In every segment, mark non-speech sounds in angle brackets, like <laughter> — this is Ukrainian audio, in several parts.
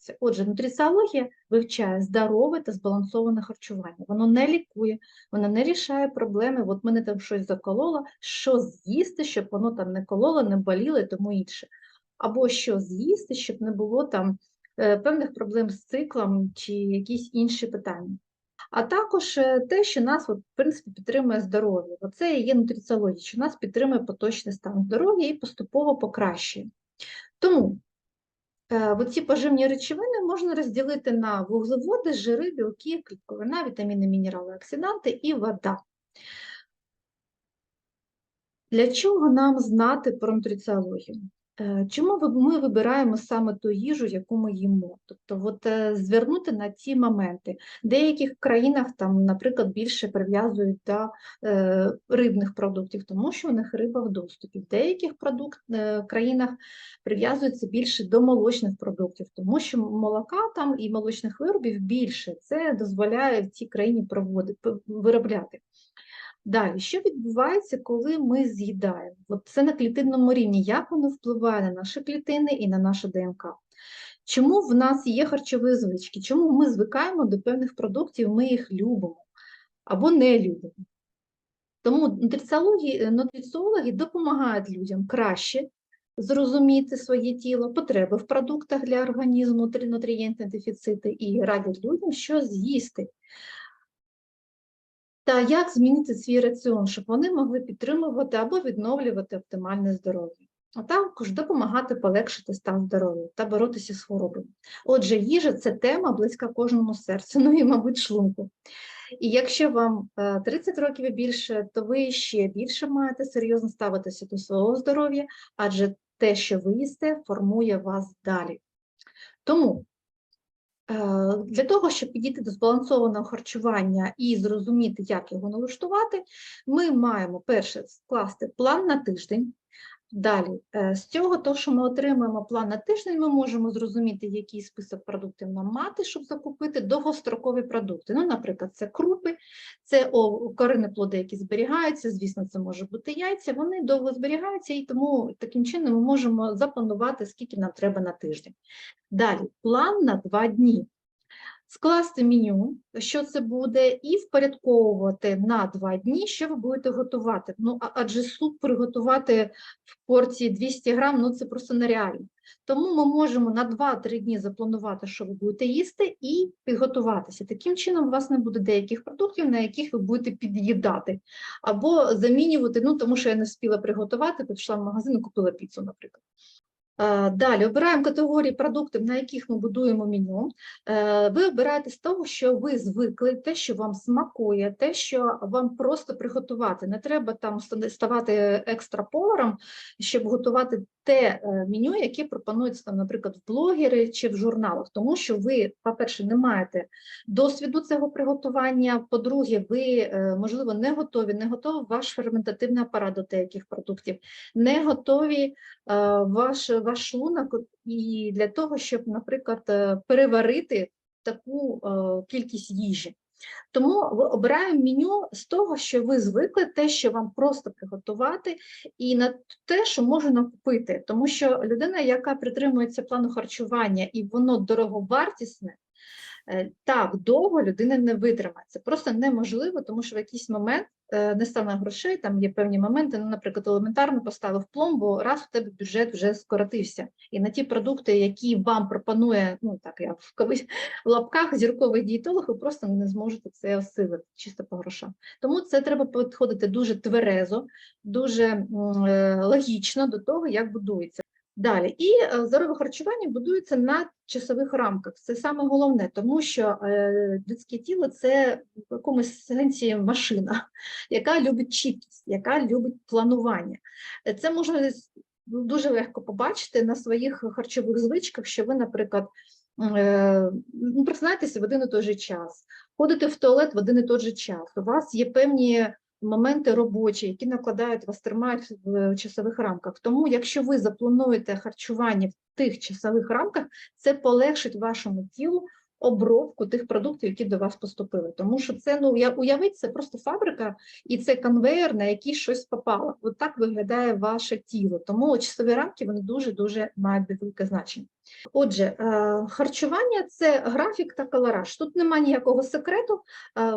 відбувається. Отже, нутриціологія вивчає здорове та збалансоване харчування. Воно не лікує, воно не рішає проблеми. От мене там щось закололо, що з'їсти, щоб воно там не кололо, не боліло і тому інше. Або що з'їсти, щоб не було там е, певних проблем з циклом чи якісь інші питання. А також е, те, що нас от, в принципі, підтримує здоров'я. Оце і є нутриціологія, що нас підтримує поточний стан здоров'я і поступово покращує. Тому е, ці поживні речовини можна розділити на вуглеводи, жири, білки, клітковина, вітаміни, мінерали, оксиданти і вода. Для чого нам знати про нутриціологію? Е, Чому ми вибираємо саме ту їжу, яку ми їмо? Тобто, от, е, звернути на ці моменти. В деяких країнах, там, наприклад, більше прив'язують до е, рибних продуктів, тому що у них риба в доступі. В деяких продукт, країнах прив'язується більше до молочних продуктів, тому що молока там і молочних виробів більше. Це дозволяє в цій країні проводити, виробляти. Далі, що відбувається, коли ми з'їдаємо? От це на клітинному рівні, як воно впливає на наші клітини і на нашу ДНК? Чому в нас є харчові звички? Чому ми звикаємо до певних продуктів, ми їх любимо або не любимо? Тому нутриціологи, нутриціологи допомагають людям краще зрозуміти своє тіло, потреби в продуктах для організму, нутрієнтні дефіцити і радять людям, що з'їсти. Та як змінити свій раціон, щоб вони могли підтримувати або відновлювати оптимальне здоров'я, а також допомагати полегшити стан здоров'я та боротися з хворобами. Отже, їжа це тема близька кожному серцю, <laughs> ну і, мабуть, шлунку. І якщо вам е, 30 років і більше, то ви ще більше маєте серйозно ставитися до свого здоров'я, адже те, що ви їсте, формує вас далі. Тому Е, Для того, щоб підійти до збалансованого харчування і зрозуміти, як його налаштувати, ми маємо перше скласти план на тиждень. Далі, е, з цього, то, що ми отримуємо план на тиждень, ми можемо зрозуміти, який список продуктів нам мати, щоб закупити довгострокові продукти. Ну, наприклад, це крупи, це корені плоди, які зберігаються. Звісно, це може бути яйця. Вони довго зберігаються, і тому таким чином ми можемо запланувати, скільки нам треба на тиждень. Далі, план на два дні. Скласти меню, що це буде, і впорядковувати на два дні, що ви будете готувати. Ну, адже суп приготувати в порції 200 грам, ну це просто нереально. Тому ми можемо на 2-3 дні запланувати, що ви будете їсти, і підготуватися. Таким чином, у вас не буде деяких продуктів, на яких ви будете під'їдати, або замінювати, ну тому що я не встигла приготувати, пішла в магазин і купила піцу, наприклад. Е, Далі обираємо категорії продуктів, на яких ми будуємо меню. Е, Ви обираєте з того, що ви звикли, те, що вам смакує, те, що вам просто приготувати. Не треба там ставати екстраповаром, щоб готувати те е, меню, яке пропонується, там, наприклад, в блогери чи в журналах, тому що ви, по-перше, не маєте досвіду цього приготування. По-друге, ви, е, можливо, не готові, не готовий ваш ферментативний апарат до деяких продуктів, не готові е, ваш, ваш шлунок і для того, щоб, наприклад, переварити таку кількість їжі. Тому ви обираємо меню з того, що ви звикли, те, що вам просто приготувати, і на те, що можна купити. Тому що людина, яка притримується плану харчування і воно дороговартісне, так довго людина не витримає. Це просто неможливо, тому що в якийсь момент е, не стане грошей, там є певні моменти, ну, наприклад, елементарно поставив пломбу, раз в тебе бюджет вже скоротився. І на ті продукти, які вам пропонує, ну так я в лапках зірковий дієтолог, ви просто не зможете це осилити чисто по грошам. Тому це треба підходити дуже тверезо, дуже е, логічно до того, як будується. Далі, і е, здорове харчування будується на часових рамках. Це саме головне, тому що е, людське тіло це в якомусь сенсі машина, <laughs> яка любить чіткість, яка любить планування. Е, Це можна дуже легко побачити на своїх харчових звичках, що ви, наприклад, ну, просинаєтеся в один і той же час, ходите в туалет в один і той же час. У вас є певні моменти робочі, які накладають вас, тримають в часових рамках. Тому, якщо ви заплануєте харчування в тих часових рамках, це полегшить вашому тілу обробку тих продуктів, які до вас поступили. Тому що це, ну, я- уявіть, це просто фабрика, і це конвейер, на який щось попало. От так виглядає ваше тіло. Тому часові рамки вони дуже-дуже мають велике значення. Отже, е, харчування це графік та калораж. Тут немає ніякого секрету. е,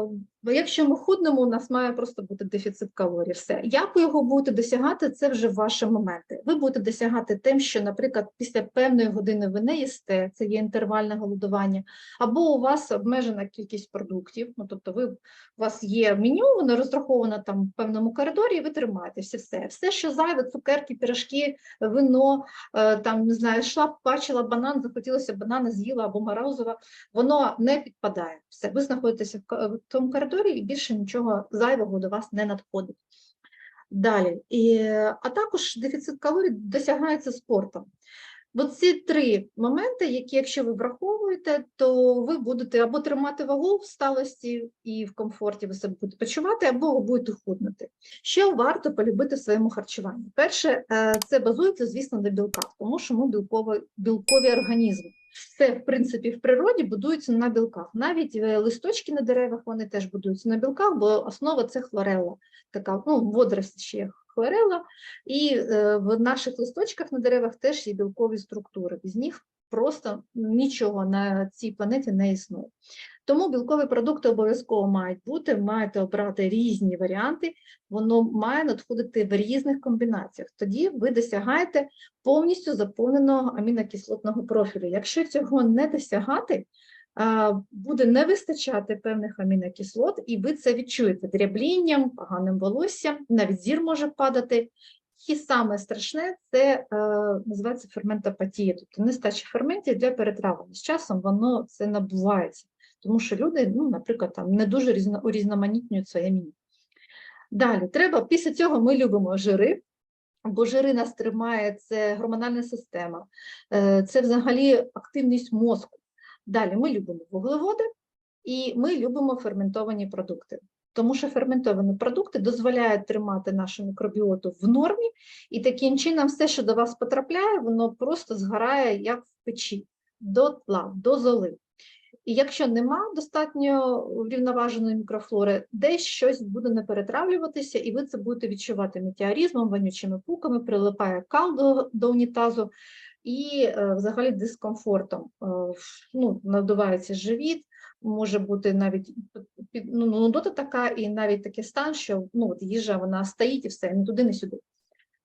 Якщо ми худнемо, у нас має просто бути дефіцит калорій. Все. Як ви його будете досягати, це вже ваші моменти. Ви будете досягати тим, що, наприклад, після певної години ви не їсте, це є інтервальне голодування, або у вас обмежена кількість продуктів. Ну, тобто, ви, у вас є меню, воно розраховано там в певному коридорі, і ви тримаєтеся все. Все, що зайве, цукерки, пірожки, вино, е, там не знаю, йшла, бачила банан, захотілося банана, з'їла або морозова, воно не підпадає. Все, ви знаходитеся в тому коридорі і більше нічого зайвого до вас не надходить. Далі, і, а також дефіцит калорій досягається спортом. Бо ці три моменти, які, якщо ви враховуєте, то ви будете або тримати вагу в сталості і в комфорті ви себе будете почувати, або будете худнути. Що варто полюбити в своєму харчуванні? Перше, е, це базується, звісно, на білках, тому що ми білкові, білкові організми. Все, в принципі, в природі будується на білках. Навіть е, листочки на деревах вони теж будуються на білках, бо основа це хлорелла, така ну, водоросль ще є хлорелла, і е, в наших листочках на деревах теж є білкові структури. Без них просто нічого на цій планеті не існує. Тому білкові продукти обов'язково мають бути, маєте обрати різні варіанти, воно має надходити в різних комбінаціях. Тоді ви досягаєте повністю заповненого амінокислотного профілю. Якщо цього не досягати, буде не вистачати певних амінокислот, і ви це відчуєте дряблінням, поганим волоссям, навіть зір може падати. І саме страшне це е, називається ферментопатія, тобто нестача ферментів для перетравлення. З часом воно це набувається, тому що люди, ну, наприклад, там не дуже різно, урізноманітнюють своє меню. Далі, треба, після цього ми любимо жири, бо жири нас тримає, це гормональна система, е, це взагалі активність мозку. Далі ми любимо вуглеводи і ми любимо ферментовані продукти. Тому що ферментовані продукти дозволяють тримати нашу мікробіоту в нормі, і таким чином все, що до вас потрапляє, воно просто згорає як в печі, до тла, до золи. І якщо нема достатньо врівноваженої мікрофлори, десь щось буде не перетравлюватися, і ви це будете відчувати метеоризмом, вонючими пуками, прилипає кал до, до унітазу і е, взагалі дискомфортом. Е, ну, надувається живіт, може бути навіть ну, нудота така, і навіть такий стан, що ну, от їжа вона стоїть і все, не туди, не сюди.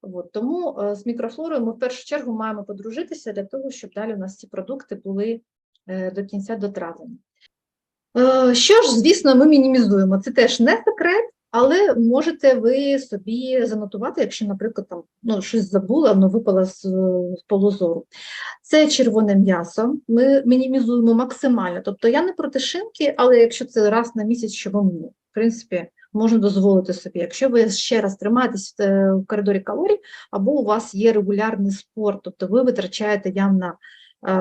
От, тому е, з мікрофлорою ми в першу чергу маємо подружитися для того, щоб далі у нас ці продукти були до кінця дотравлені. Що ж, звісно, ми мінімізуємо. Це теж не секрет, але можете ви собі занотувати, якщо, наприклад, там ну, щось забула, воно випало з, з полу зору. Це червоне м'ясо. Ми мінімізуємо максимально. Тобто я не проти шинки, але якщо це раз на місяць, вам ну, в принципі, можна дозволити собі. Якщо ви ще раз тримаєтесь в е, в коридорі калорій, або у вас є регулярний спорт, тобто ви витрачаєте явно е,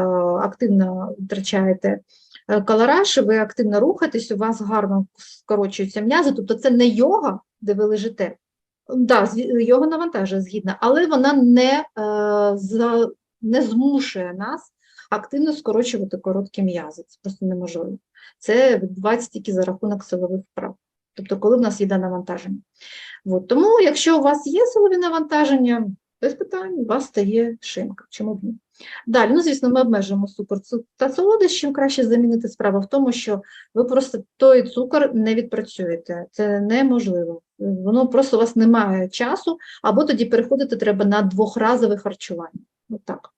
активно витрачаєте е, ви активно рухаєтесь, у вас гарно скорочуються м'язи, тобто це не йога, де ви лежите. Да, йога навантажує згідно, але вона не, е, за, не змушує нас активно скорочувати короткі м'язи. Це просто неможливо. Це відбувається тільки за рахунок силових вправ. Тобто, коли в нас йде навантаження. От. Тому, якщо у вас є силові навантаження, без питань, у вас стає шинка. Чому б ні? Далі, ну, звісно, ми обмежуємо цукор цу- та солодощів, краще замінити справа в тому, що ви просто той цукор не відпрацюєте. Це неможливо. Воно просто у вас немає часу, або тоді переходити треба на двохразове харчування. От так.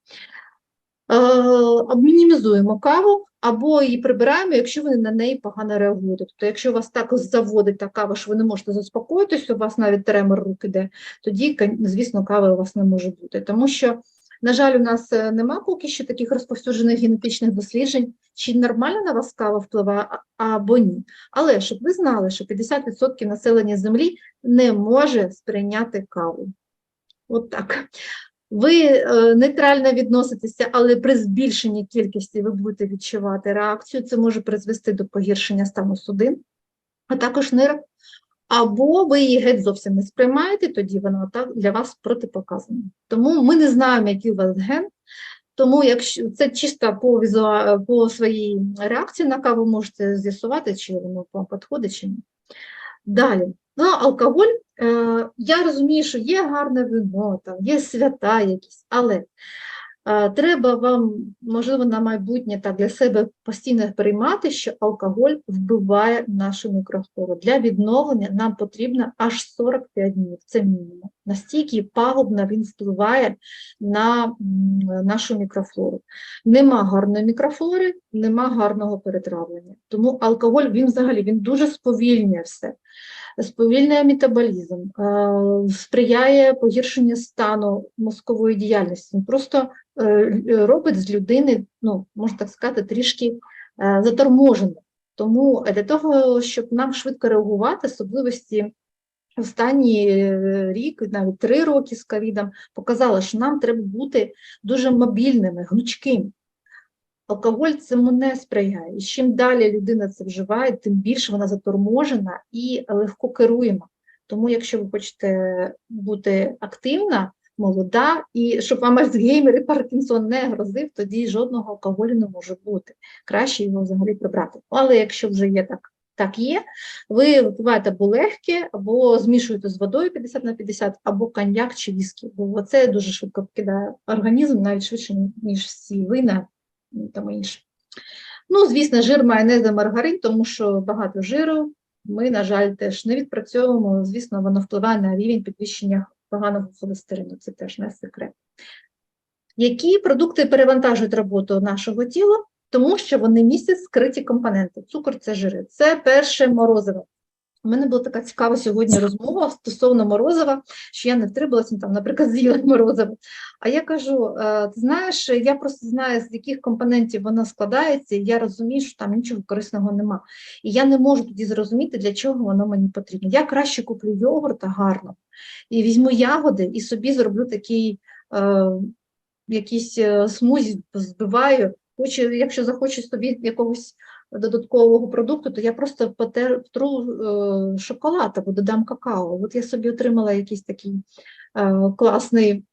Е, мінімізуємо каву або її прибираємо, якщо ви на неї погано реагуєте. Тобто, якщо вас так заводить та кава, що ви не можете заспокоїтися, у вас навіть тремор рук іде, тоді, звісно, кави у вас не може бути. Тому що, на жаль, у нас е, нема поки що таких розповсюджених генетичних досліджень, чи нормально на вас кава впливає або ні. Але щоб ви знали, що 50% населення Землі не може сприйняти каву. От так. Ви е, нейтрально відноситеся, але при збільшенні кількості ви будете відчувати реакцію. Це може призвести до погіршення стану судин, а також нирок. Або ви її геть зовсім не сприймаєте, тоді вона так для вас протипоказана. Тому ми не знаємо, який у вас ген. Тому якщо це чисто по візуа... по своїй реакції на каву можете з'ясувати, чи воно вам підходить, чи ні. Далі, ну, алкоголь. Е, я розумію, що є гарне вино, там, є свята якісь, але Треба вам, можливо, на майбутнє так для себе постійно приймати, що алкоголь вбиває нашу мікрофлору. Для відновлення нам потрібно аж 45 днів, це мінімум. Настільки пагубно він впливає на нашу мікрофлору. Нема гарної мікрофлори, нема гарного перетравлення. Тому алкоголь він взагалі він дуже сповільнює все сповільнює метаболізм, е, сприяє погіршенню стану мозкової діяльності. Просто робить з людини, ну, можна так сказати, трішки е, заторможену. Тому для того, щоб нам швидко реагувати, особливості останній е, рік, навіть три роки з ковідом, показали, що нам треба бути дуже мобільними, гнучкими. Алкоголь цьому не сприяє. І чим далі людина це вживає, тим більше вона заторможена і легко керуєма. Тому, якщо ви хочете бути активна, молода, і щоб вам Альцгеймер і Паркінсон не грозив, тоді жодного алкоголю не може бути. Краще його взагалі прибрати. Але якщо вже є так, так є, ви випиваєте або легке, або змішуєте з водою 50 на 50, або коньяк чи віскі, бо це дуже швидко покидає організм, навіть швидше, ніж всі вина тому інше. Ну, звісно, жир майонез і маргарин, тому що багато жиру ми, на жаль, теж не відпрацьовуємо. Звісно, воно впливає на рівень підвищення поганого холестерину, це теж не секрет. Які продукти перевантажують роботу нашого тіла? Тому що вони містять скриті компоненти. Цукор це жири. Це перше морозиво. У мене була така цікава сьогодні розмова стосовно морозива, що я не втрималася, там, наприклад, <laughs> з'їла морозиво. А я кажу: е, ти знаєш, я просто знаю, з яких компонентів воно складається, і я розумію, що там нічого корисного нема. І я не можу тоді зрозуміти, для чого воно мені потрібно. Я краще куплю йогурта гарно і візьму ягоди і собі зроблю такий е, якийсь е, смузі, збиваю. Хочу, якщо захочу собі якогось додаткового продукту, то я просто потерптру е, шоколад або додам какао. От я собі отримала якийсь такий е, класний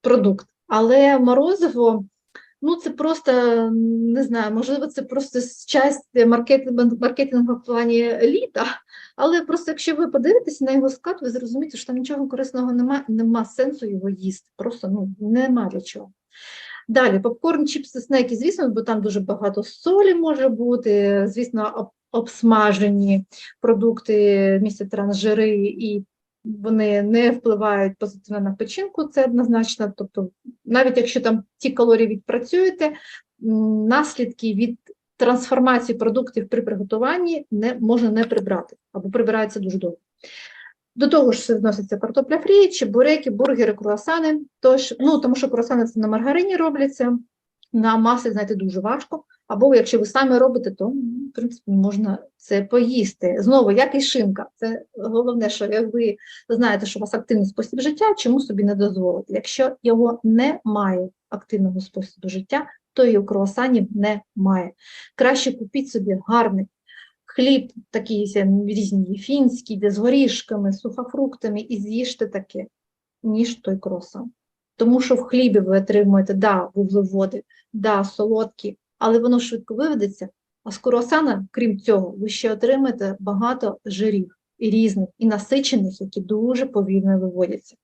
продукт. Але морозиво, ну це просто, не знаю, можливо, це просто часть маркетингу, маркетингу в плані літа, але просто якщо ви подивитеся на його склад, ви зрозумієте, що там нічого корисного немає, нема сенсу його їсти. Просто ну, нема для чого. Далі, попкорн, чіпси, снеки, звісно, бо там дуже багато солі може бути, звісно, обсмажені продукти містять трансжири, і вони не впливають позитивно на печінку, це однозначно. Тобто, навіть якщо там ті калорії відпрацюєте, наслідки від трансформації продуктів при приготуванні не можна не прибрати або прибирається дуже довго. До того ж відноситься картопля фрі, чебуреки, бургери, круасани. Тож, ну, тому що круасани це на маргарині робляться, на маслі знайти дуже важко. Або якщо ви самі робите, то в принципі можна це поїсти. Знову, як і шинка. Це головне, що як ви знаєте, що у вас активний спосіб життя, чому собі не дозволити. Якщо його немає активного способу життя, то і у круасанів немає. Краще купіть собі гарний хліб такий різні, фінський, де з горішками, з сухофруктами, і з'їжте таке, ніж той кросан. Тому що в хлібі ви отримуєте, да, вуглеводи, да, солодкі, але воно швидко виведеться. А з круасана, крім цього, ви ще отримаєте багато жирів і різних, і насичених, які дуже повільно виводяться.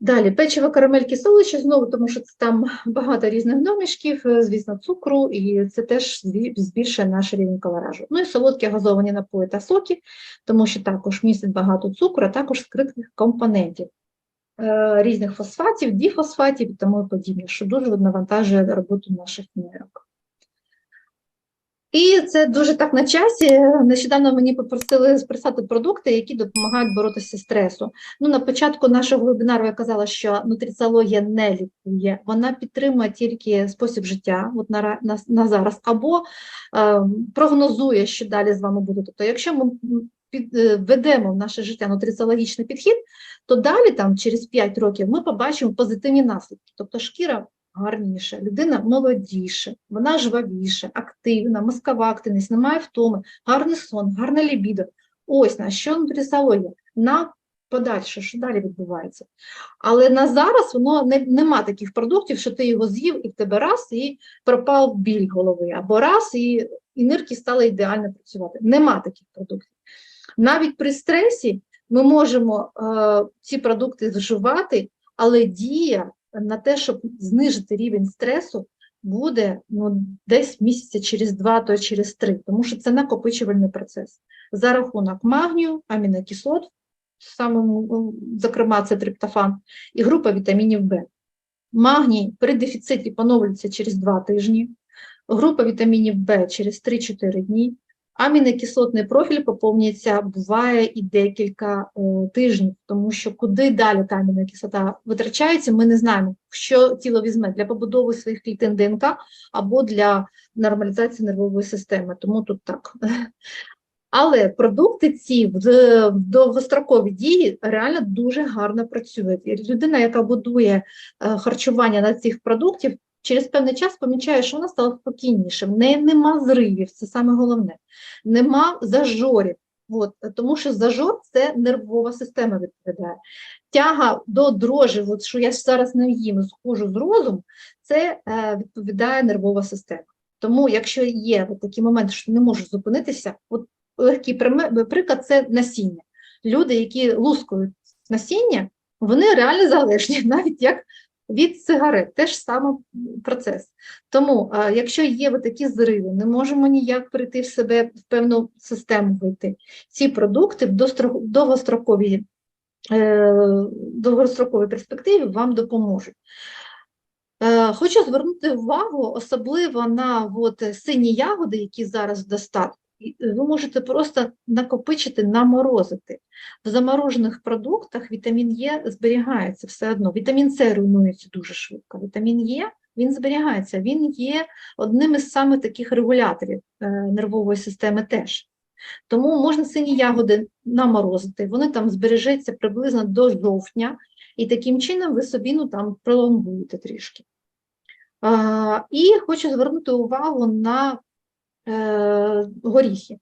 Далі, печиво, карамельки, солодощі, знову, тому що це там багато різних домішків, звісно, цукру, і це теж збільшує наш рівень калоражу. Ну і солодкі газовані напої та соки, тому що також містять багато цукру, а також скритих компонентів, е, різних фосфатів, діфосфатів і тому подібне, що дуже навантажує роботу наших нейрок. І це дуже так на часі. Нещодавно мені попросили списати продукти, які допомагають боротися з стресу. Ну, на початку нашого вебінару я казала, що нутриціологія не лікує, вона підтримує тільки спосіб життя, от на на, на зараз, або е, прогнозує, що далі з вами буде. Тобто, якщо ми е, введемо в наше життя нутриціологічний підхід, то далі, там, через 5 років, ми побачимо позитивні наслідки. Тобто шкіра гарніше, людина молодіше, вона жвавіше, активна, мозкова активність, немає втоми, гарний сон, гарна лібідо. Ось на що нутріціологія? На подальше, що далі відбувається. Але на зараз воно не, нема таких продуктів, що ти його з'їв і в тебе раз і пропав біль голови, або раз і, і нирки стали ідеально працювати. Нема таких продуктів. Навіть при стресі ми можемо е, ці продукти зживати, але дія на те, щоб знижити рівень стресу, буде ну, десь місяця через два, то через три, тому що це накопичувальний процес. За рахунок магнію, амінокислот, саме, зокрема, це триптофан, і група вітамінів В. Магній при дефіциті поновлюється через 2 тижні, група вітамінів В через 3-4 дні, амінокислотний профіль поповнюється, буває і декілька е, тижнів, тому що куди далі та амінокислота витрачається, ми не знаємо, що тіло візьме для побудови своїх клітин ДНК або для нормалізації нервової системи, тому тут так. <laughs> Але продукти ці в довгостроковій дії реально дуже гарно працюють. І людина, яка будує е, харчування на цих продуктів, через певний час помічає, що вона стала спокійніше, в нема зривів, це саме головне, нема зажорів. От, тому що зажор це нервова система відповідає. Тяга до дрожі, от, що я зараз не їм, схожу з розум, це е, відповідає нервова система. Тому, якщо є от такі моменти, що не можеш зупинитися, от легкий приклад це насіння. Люди, які лускають насіння, вони реально залежні, <laughs> навіть як від сигарет, теж саме процес. Тому, якщо є такі зриви, не можемо ніяк прийти в себе в певну систему вийти. Ці продукти в довгостроковій, е, довгостроковій перспективі вам допоможуть. Е, Хочу звернути увагу особливо на от, сині ягоди, які зараз в достатку. Ви можете просто накопичити, наморозити. В заморожених продуктах вітамін Е зберігається все одно. Вітамін С руйнується дуже швидко. Вітамін Е він зберігається, він є одним із саме таких регуляторів е, нервової системи теж. Тому можна сині ягоди наморозити, вони там збережуться приблизно до жовтня, і таким чином ви собі ну, там пролонгуєте трішки. А, І хочу звернути увагу на е, горіхи.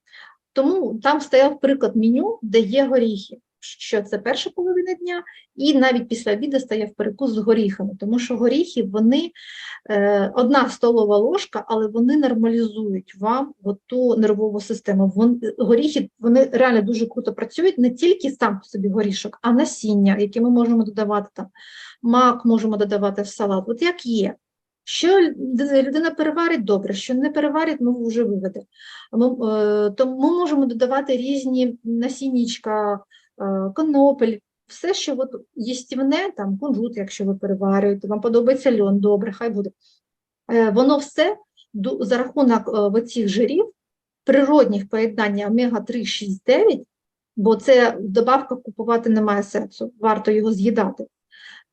Тому там стояв приклад меню, де є горіхи, що це перша половина дня, і навіть після обіду стояв перекус з горіхами, тому що горіхи, вони е, одна столова ложка, але вони нормалізують вам ту нервову систему. Вон, горіхи вони реально дуже круто працюють, не тільки сам по собі горішок, а насіння, яке ми можемо додавати там, мак можемо додавати в салат. От як є. Що людина переварить добре, що не переварить, ну вже виведе. Ми, е, тому ми можемо додавати різні насіннячка, е, конопель, все, що от їстівне, там кунжут, якщо ви переварюєте, вам подобається льон, добре, хай буде. Е, Воно все за рахунок е, оцих жирів, природних поєднання омега-3, 6, 9, бо це в добавках купувати немає сенсу, варто його з'їдати.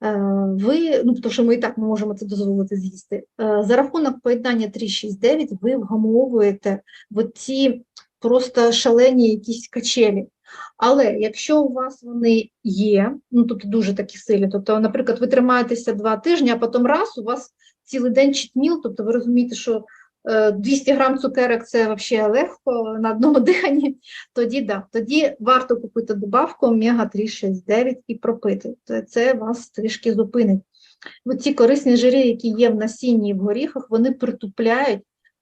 Е, ви, ну, тому що ми і так можемо це дозволити з'їсти. Е, За рахунок поєднання 3-6-9 ви вгамовуєте в ці просто шалені якісь качелі. Але якщо у вас вони є, ну тобто дуже такі сильні, тобто, наприклад, ви тримаєтеся два тижні, а потім раз у вас цілий день читміл, тобто ви розумієте, що е, 200 грам цукерок це взагалі легко на одному <laughs> диханні, тоді да, тоді варто купити добавку омега-3, 6, 9 і пропити. Це вас трішки зупинить. Ці корисні жири, які є в насінні і в горіхах, вони притупляють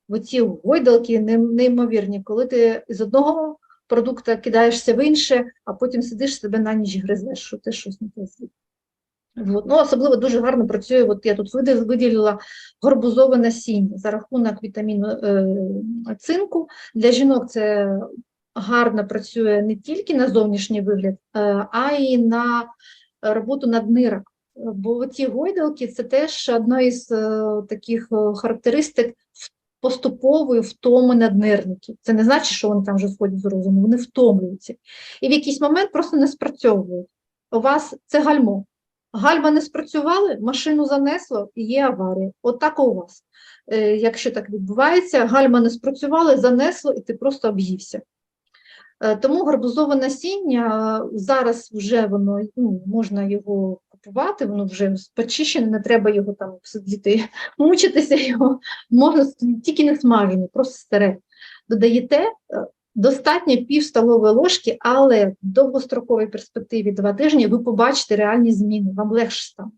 оці гойдалки неймовірні, коли ти з одного продукту кидаєшся в інше, а потім сидиш себе на ніч гризеш, що ти щось не те з'їв. От. Ну, особливо дуже гарно працює, от я тут виділила горбузове насіння за рахунок вітаміну е, цинку. Для жінок це гарно працює не тільки на зовнішній вигляд, е, а й на роботу наднирок. Бо ці гойдалки це теж одна із е, таких е, характеристик поступової втоми наднирників. Це не значить, що вони там вже сходять з розуму, вони втомлюються. І в якийсь момент просто не спрацьовують. У вас це гальмо. Гальма не спрацювали, машину занесло і є аварія. От у вас. Е, Якщо так відбувається, гальма не спрацювали, занесло, і ти просто об'ївся. Е, Тому гарбузове насіння е, зараз вже воно ну, можна його купувати, воно вже почищене, не треба його там сидіти, <laughs> мучитися його, можна тільки не смажене, просто старе. Додаєте е, достатньо пів столової ложки, але в довгостроковій перспективі два тижні ви побачите реальні зміни, вам легше стане.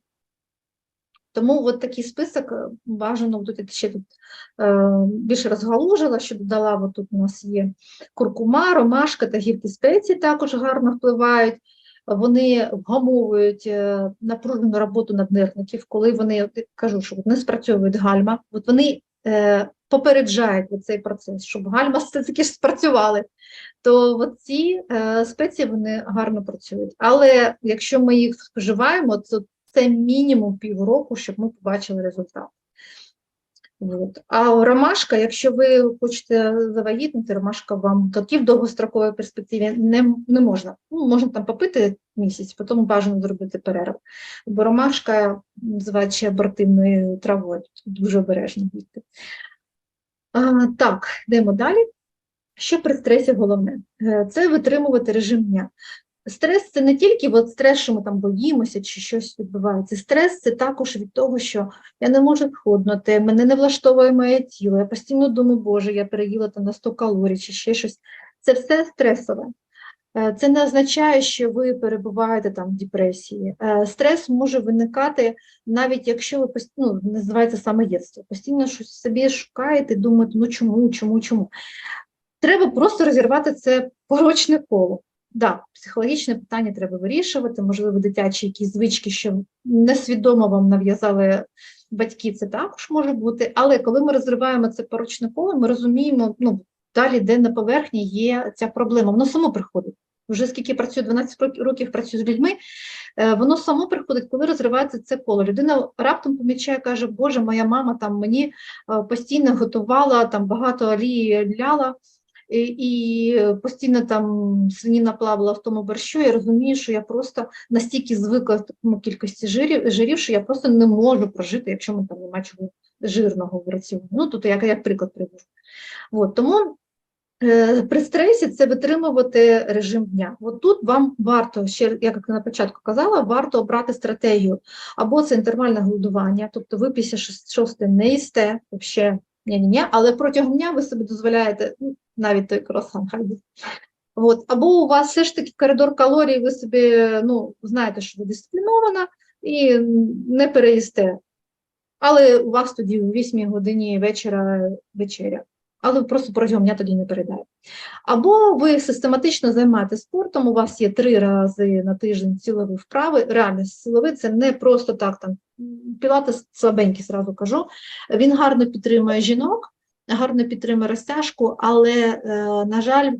Тому от такий список е, бажано тут я ще тут е, більше розгалужила, що додала, от тут у нас є куркума, ромашка та гіркі спеції також гарно впливають. Вони вгамовують е, напружену роботу наднирників, коли вони кажу, що не спрацьовують гальма, от вони е, попереджають цей процес, щоб гальма <laughs> все-таки ж спрацювали. То ці е, спеції вони гарно працюють. Але якщо ми їх споживаємо, то це мінімум півроку, щоб ми побачили результат. От. А ромашка, якщо ви хочете завагітнити, ромашка вам такі в довгостроковій перспективі не, не можна. Ну, можна там попити місяць, потім бажано зробити перерву. Бо ромашка називають ще абортивною травою, дуже обережно бути. А, так, йдемо далі. Що при стресі головне? Е, Це витримувати режим дня. Стрес це не тільки от стрес, що ми там боїмося чи щось відбувається. Стрес це також від того, що я не можу схуднути, мене не влаштовує моє тіло, я постійно думаю, Боже, я переїла там на 100 калорій чи ще щось. Це все стресове. Е, Це не означає, що ви перебуваєте там в депресії. Е, Стрес може виникати навіть якщо ви пост- ну, називається самоєдство. Постійно щось собі шукаєте, думаєте, ну чому, чому, чому. Треба просто розірвати це порочне коло. Да, психологічне питання треба вирішувати, можливо, дитячі якісь звички, що несвідомо вам нав'язали батьки, це також може бути. Але коли ми розриваємо це порочне коло, ми розуміємо, ну, далі, де на поверхні є ця проблема, воно само приходить. Вже скільки працюю, 12 років- працюю з людьми, е, воно само приходить, коли розривається це коло. Людина раптом помічає, каже, Боже, моя мама там мені е, постійно готувала, там багато олії ляла, і, і постійно там свиніна плавала в тому борщу, я розумію, що я просто настільки звикла в такому кількості жирів, жирів, що я просто не можу прожити, якщо ми там немає чого жирного в раціоні. Ну, тут я як приклад привожу. От, тому е, при стресі це витримувати режим дня. От тут вам варто, ще, як на початку казала, варто обрати стратегію. Або це інтервальне голодування, тобто ви після 6 не їсте, взагалі ні-ні-ні, але протягом дня ви собі дозволяєте ну, навіть той круасан. От. Або у вас все ж таки коридор калорій, ви собі ну, знаєте, що ви дисциплінована і не переїсте. Але у вас тоді о 8 годині вечора вечеря. Але просто протягом дня тоді не передає. Або ви систематично займаєтесь спортом, у вас є три рази на тиждень силові вправи. Реально, силовий це не просто так там. Пілатес слабенький, зразу кажу. Він гарно підтримує жінок, гарно підтримує розтяжку, але, е, на жаль,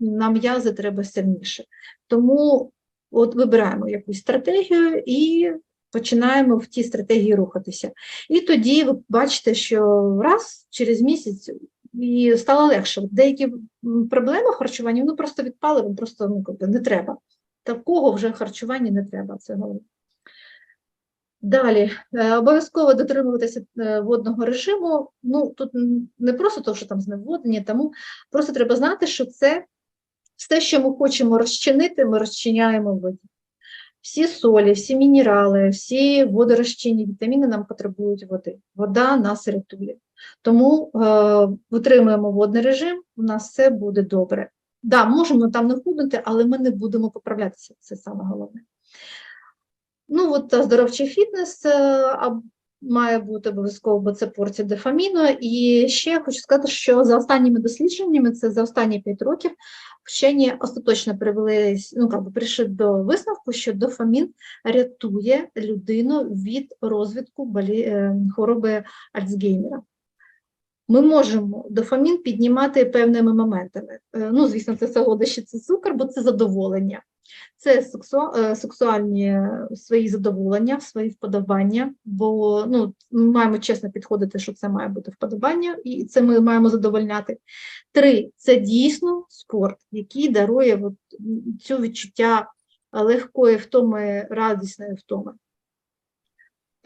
на м'язи треба сильніше. Тому от вибираємо якусь стратегію і починаємо в тій стратегії рухатися. І тоді ви бачите, що раз через місяць і стало легше. Деякі проблеми в харчуванні вони просто відпали, вам просто ну, не треба. Такого вже харчування не треба, це головне. Далі, е, обов'язково дотримуватися е, водного режиму. Ну, тут не просто то, що там зневоднення, тому просто треба знати, що це все, що ми хочемо розчинити, ми розчиняємо в воді. Всі солі, всі мінерали, всі водорозчинні вітаміни нам потребують води. Вода нас рятує. Тому е, витримуємо водний режим, у нас все буде добре. Да, можемо там не худнути, але ми не будемо поправлятися. Це саме головне. Ну, от оздоровчий фітнес е, має бути обов'язково, бо це порція дофаміну. І ще хочу сказати, що за останніми дослідженнями, це за останні 5 років, вчені остаточно привели, ну, как би, прийшли до висновку, що дофамін рятує людину від розвитку болі, е, хвороби Альцгеймера. Ми можемо дофамін піднімати певними моментами. Е, Ну, звісно, це солодощі, це цукор, бо це задоволення. Це сексу, е, сексуальні е, свої задоволення, свої вподобання, бо ну, ми маємо чесно підходити, що це має бути вподобання, і це ми маємо задовольняти. Три це дійсно спорт, який дарує от, цю відчуття легкої втоми, радісної втоми.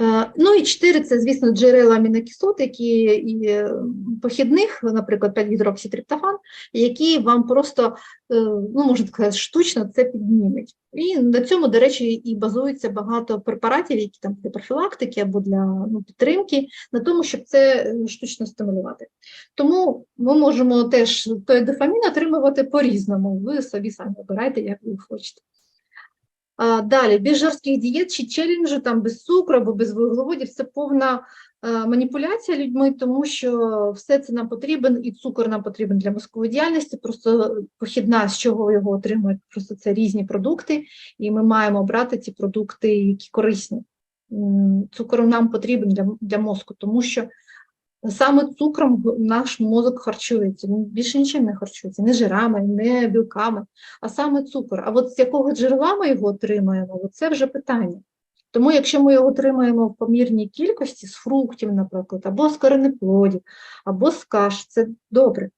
Е, Ну і чотири це, звісно, джерела амінокислот, які і е, похідних, наприклад, 5-гідрокситриптофан, які вам просто, е, ну, можна сказати, штучно це піднімуть. І на цьому, до речі, і базується багато препаратів, які там для профілактики або для ну, підтримки, на тому, щоб це штучно стимулювати. Тому ми можемо теж той дофамін отримувати по-різному. Ви собі самі обирайте, як ви хочете. Далі, без жорстких дієт чи челенджу, там без цукру або без вуглеводів, це повна маніпуляція людьми, тому що все це нам потрібен, і цукор нам потрібен для мозкової діяльності, просто похідна, з чого його отримують, просто це різні продукти, і ми маємо брати ті продукти, які корисні. Цукор нам потрібен для, для мозку, тому що саме цукром наш мозок харчується, він більше нічим не харчується, не жирами, не білками, а саме цукор. А от з якого джерела ми його отримаємо, от це вже питання. Тому якщо ми його отримаємо в помірній кількості з фруктів, наприклад, або з коренеплодів, або з каш, це добре.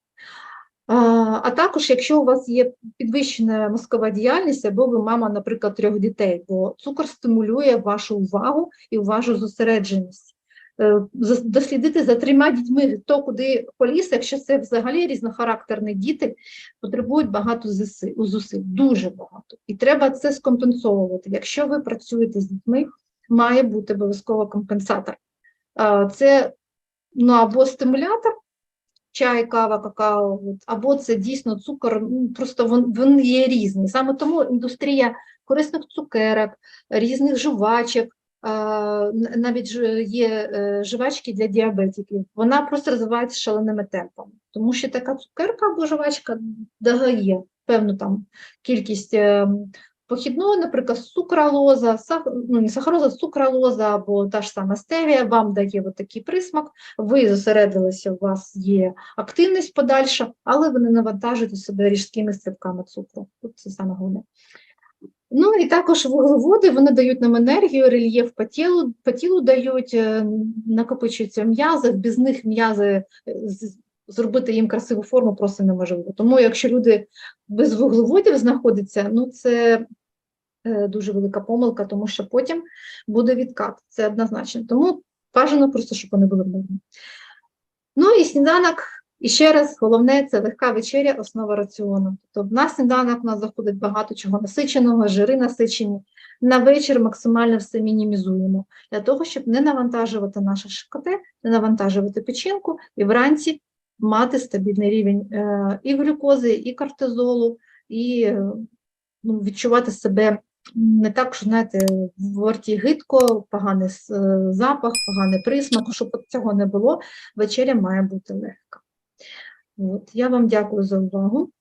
А також, якщо у вас є підвищена мозкова діяльність, або ви мама, наприклад, трьох дітей, бо цукор стимулює вашу увагу і вашу зосередженість. Е, Дослідити за трьома дітьми то, куди поліз, якщо це взагалі різнохарактерні діти, потребують багато зуси- зусиль, дуже багато. І треба це скомпенсовувати. Якщо ви працюєте з дітьми, має бути обов'язково компенсатор. Це ну, або стимулятор, чай, кава, какао, або це дійсно цукор, ну, просто він є різний. Саме тому індустрія корисних цукерок, різних жувачок, навіть є е, жувачки для діабетиків, вона просто розвивається шаленими темпами. Тому що така цукерка або жувачка дає певну там кількість е, похідного, наприклад, сукралоза, сах... ну, не сахароза, сукралоза або та ж сама стевія вам дає такий присмак, ви зосередилися, у вас є активність подальша, але ви не навантажуєте себе різкими стрибками цукру. Тут це саме головне. Ну і також вуглеводи вони дають нам енергію, рельєф по тілу, по тілу дають, е, накопичуються в м'язах, без них м'язи е, зробити їм красиву форму просто неможливо. Тому якщо люди без вуглеводів знаходяться, ну це е, дуже велика помилка, тому що потім буде відкат. Це однозначно. Тому бажано просто, щоб вони були в. Ну і сніданок, і ще раз, головне це легка вечеря, основа раціону. Тобто на сніданок у нас заходить багато чого насиченого, жири насичені. На вечір максимально все мінімізуємо для того, щоб не навантажувати наше ШКТ, не навантажувати печінку і вранці мати стабільний рівень е, і глюкози, і кортизолу, і ну, відчувати себе не так, що знаєте, в рті гидко, поганий запах, поганий присмак, щоб цього не було, вечеря має бути легка. От, я вам дякую за увагу.